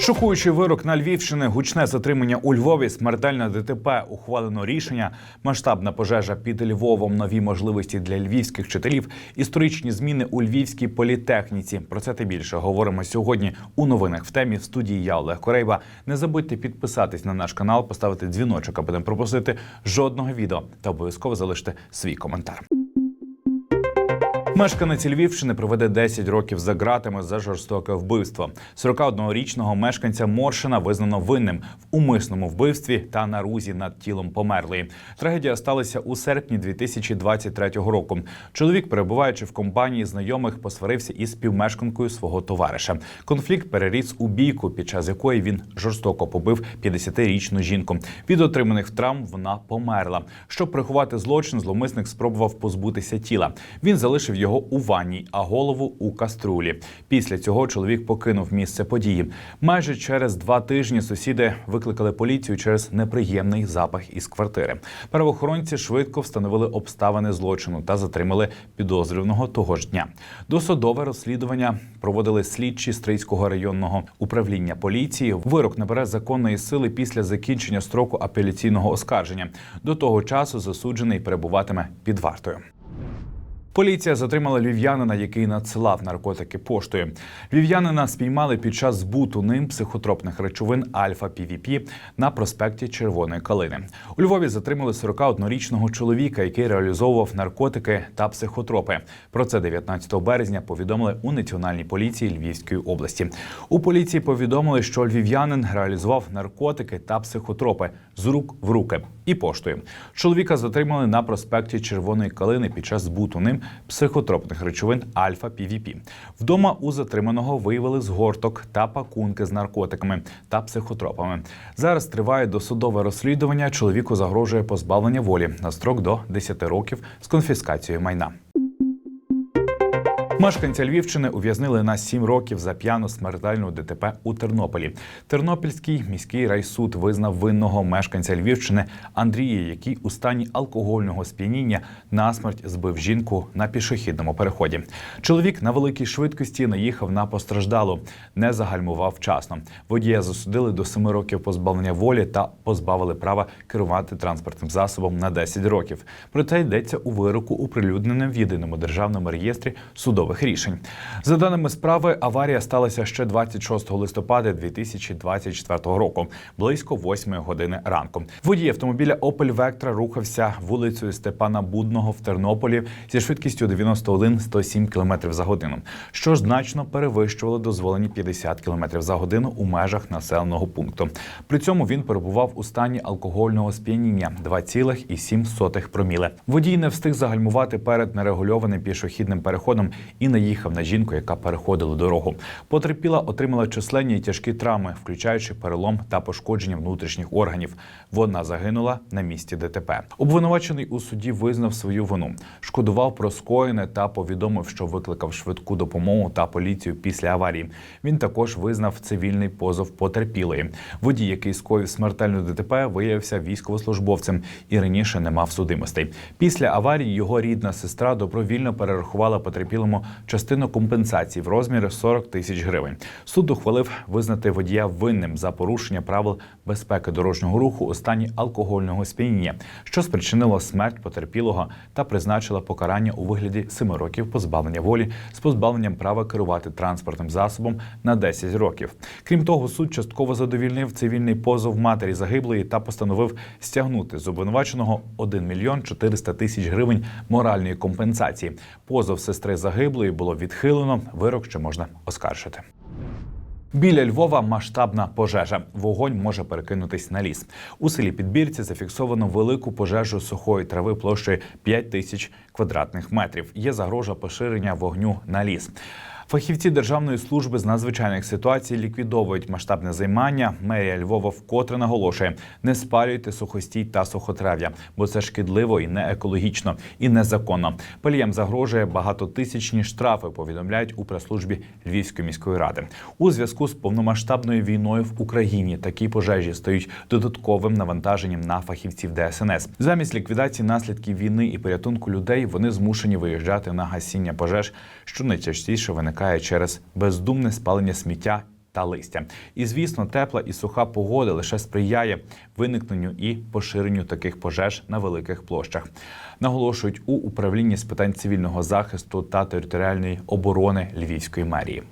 Шокуючий вирок на Львівщини, гучне затримання у Львові, смертельне ДТП, ухвалено рішення, масштабна пожежа під Львовом, нові можливості для львівських вчителів, історичні зміни у львівській політехніці. Про це та більше говоримо сьогодні у новинах в темі в студії. Я Олег Корейба. Не забудьте підписатись на наш канал, поставити дзвіночок, аби не пропустити жодного відео та обов'язково залиште свій коментар. Мешканець Львівщини проведе 10 років за ґратами за жорстоке вбивство. 41-річного мешканця Моршина визнано винним в умисному вбивстві та нарузі над тілом померлої. Трагедія сталася у серпні 2023 року. Чоловік, перебуваючи в компанії знайомих, посварився із співмешканкою свого товариша. Конфлікт переріс у бійку, під час якої він жорстоко побив 50-річну жінку. Від отриманих травм вона померла. Щоб приховати злочин, зловмисник спробував позбутися тіла. Він залишив його у ванні, а голову у каструлі. Після цього чоловік покинув місце події. Майже через два тижні сусіди викликали поліцію через неприємний запах із квартири. Правоохоронці швидко встановили обставини злочину та затримали підозрюваного того ж дня. Досудове розслідування проводили слідчі Стрийського районного управління поліції. Вирок набере законної сили після закінчення строку апеляційного оскарження. До того часу засуджений перебуватиме під вартою. Поліція затримала львів'янина, який надсилав наркотики поштою. Львів'янина спіймали під час збуту ним психотропних речовин Альфа пвп на проспекті Червоної Калини. У Львові затримали 41-річного чоловіка, який реалізовував наркотики та психотропи. Про це 19 березня повідомили у національній поліції Львівської області. У поліції повідомили, що львів'янин реалізував наркотики та психотропи з рук в руки і поштою. Чоловіка затримали на проспекті Червоної Калини під час збуту ним психотропних речовин Альфа пвп Вдома у затриманого виявили згорток та пакунки з наркотиками та психотропами. Зараз триває досудове розслідування. Чоловіку загрожує позбавлення волі на строк до 10 років з конфіскацією майна. Мешканця Львівщини ув'язнили на 7 років за п'яну смертельну ДТП у Тернополі. Тернопільський міський райсуд визнав винного мешканця Львівщини Андрія, який у стані алкогольного сп'яніння насмерть збив жінку на пішохідному переході. Чоловік на великій швидкості наїхав на постраждалу, не загальмував вчасно. Водія засудили до 7 років позбавлення волі та позбавили права керувати транспортним засобом на 10 років. Про це йдеться у вироку, оприлюдненому в єдиному державному реєстрі судових рішень. За даними справи, аварія сталася ще 26 листопада 2024 року, близько 8 години ранку. Водій автомобіля Opel Vectra рухався вулицею Степана Будного в Тернополі зі швидкістю 91-107 км за годину, що значно перевищувало дозволені 50 км за годину у межах населеного пункту. При цьому він перебував у стані алкогольного сп'яніння 2,7 проміле. Водій не встиг загальмувати перед нерегульованим пішохідним переходом і наїхав на жінку, яка переходила дорогу. Потерпіла отримала численні і тяжкі травми, включаючи перелом та пошкодження внутрішніх органів. Вона загинула на місці ДТП. Обвинувачений у суді визнав свою вину, шкодував про скоєне та повідомив, що викликав швидку допомогу та поліцію після аварії. Він також визнав цивільний позов потерпілої. Водій, який скоїв смертельну ДТП, виявився військовослужбовцем і раніше не мав судимостей. Після аварії його рідна сестра добровільно перерахувала потерпілому частину компенсації в розмірі 40 тисяч гривень. Суд ухвалив визнати водія винним за порушення правил безпеки дорожнього руху у стані алкогольного сп'яніння, що спричинило смерть потерпілого та призначила покарання у вигляді 7 років позбавлення волі з позбавленням права керувати транспортним засобом на 10 років. Крім того, суд частково задовільнив цивільний позов матері загиблої та постановив стягнути з обвинуваченого 1 мільйон 400 тисяч гривень моральної компенсації. Позов сестри загиблої було відхилено. Вирок ще можна оскаржити. Біля Львова масштабна пожежа. Вогонь може перекинутись на ліс. У селі Підбірці зафіксовано велику пожежу сухої трави площею 5 тисяч квадратних метрів. Є загрожа поширення вогню на ліс. Фахівці Державної служби з надзвичайних ситуацій ліквідовують масштабне займання. Мерія Львова вкотре наголошує: не спалюйте сухостій та сухотрав'я, бо це шкідливо і не екологічно, і незаконно. Паліям загрожує багатотисячні штрафи. Повідомляють у прес-службі Львівської міської ради. У зв'язку з повномасштабною війною в Україні такі пожежі стають додатковим навантаженням на фахівців ДСНС. Замість ліквідації наслідків війни і порятунку людей вони змушені виїжджати на гасіння пожеж, що найчастіше виникає через бездумне спалення сміття та листя. І звісно, тепла і суха погода лише сприяє виникненню і поширенню таких пожеж на великих площах. Наголошують у управлінні з питань цивільного захисту та територіальної оборони Львівської мерії.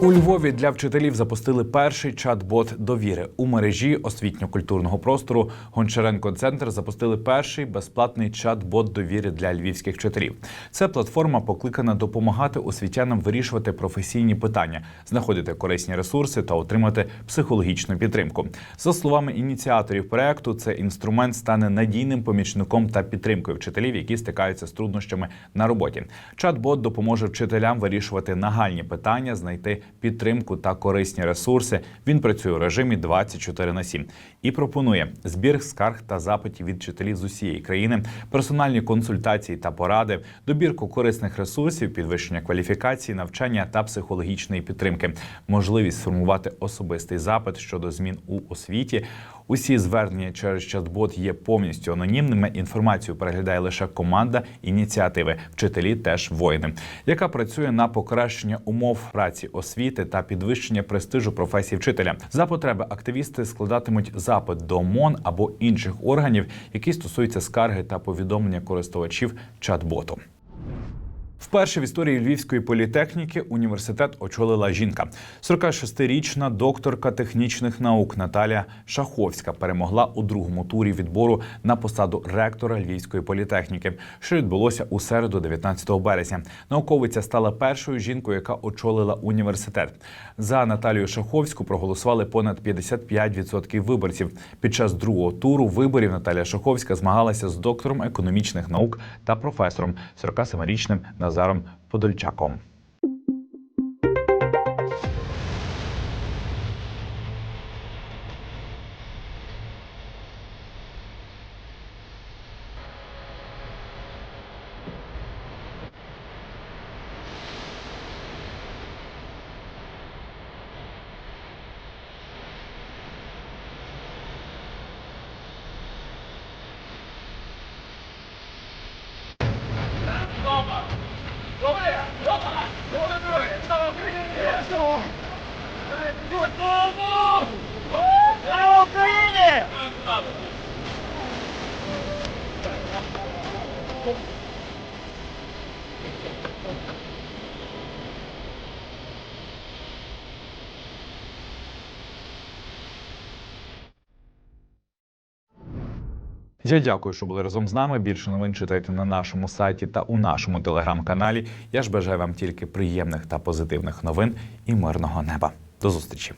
У Львові для вчителів запустили перший чат-бот довіри у мережі освітньо-культурного простору. Гончаренко Центр запустили перший безплатний чат-бот довіри для львівських вчителів. Це платформа покликана допомагати освітянам вирішувати професійні питання, знаходити корисні ресурси та отримати психологічну підтримку. За словами ініціаторів проекту, цей інструмент стане надійним помічником та підтримкою вчителів, які стикаються з труднощами на роботі. Чат-бот допоможе вчителям вирішувати нагальні питання, знайти підтримку та корисні ресурси. Він працює у режимі 24 на 7 і пропонує збір скарг та запитів від вчителів з усієї країни, персональні консультації та поради, добірку корисних ресурсів, підвищення кваліфікації, навчання та психологічної підтримки, можливість сформувати особистий запит щодо змін у освіті. Усі звернення через чат-бот є повністю анонімними. Інформацію переглядає лише команда ініціативи, вчителі теж воїни, яка працює на покращення умов праці освіти та підвищення престижу професії вчителя. За потреби активісти складатимуть запит до МОН або інших органів, які стосуються скарги та повідомлення користувачів чат-боту. Вперше в історії Львівської політехніки університет очолила жінка. 46-річна докторка технічних наук Наталія Шаховська перемогла у другому турі відбору на посаду ректора Львівської політехніки, що відбулося у середу, 19 березня. Науковиця стала першою жінкою, яка очолила університет. За Наталію Шаховську проголосували понад 55% виборців. Під час другого туру виборів Наталія Шаховська змагалася з доктором економічних наук та професором 47-річним Назаром Подольчаком. Я дякую, що були разом з нами. Більше новин читайте на нашому сайті та у нашому телеграм-каналі. Я ж бажаю вам тільки приємних та позитивних новин і мирного неба. До зустрічі.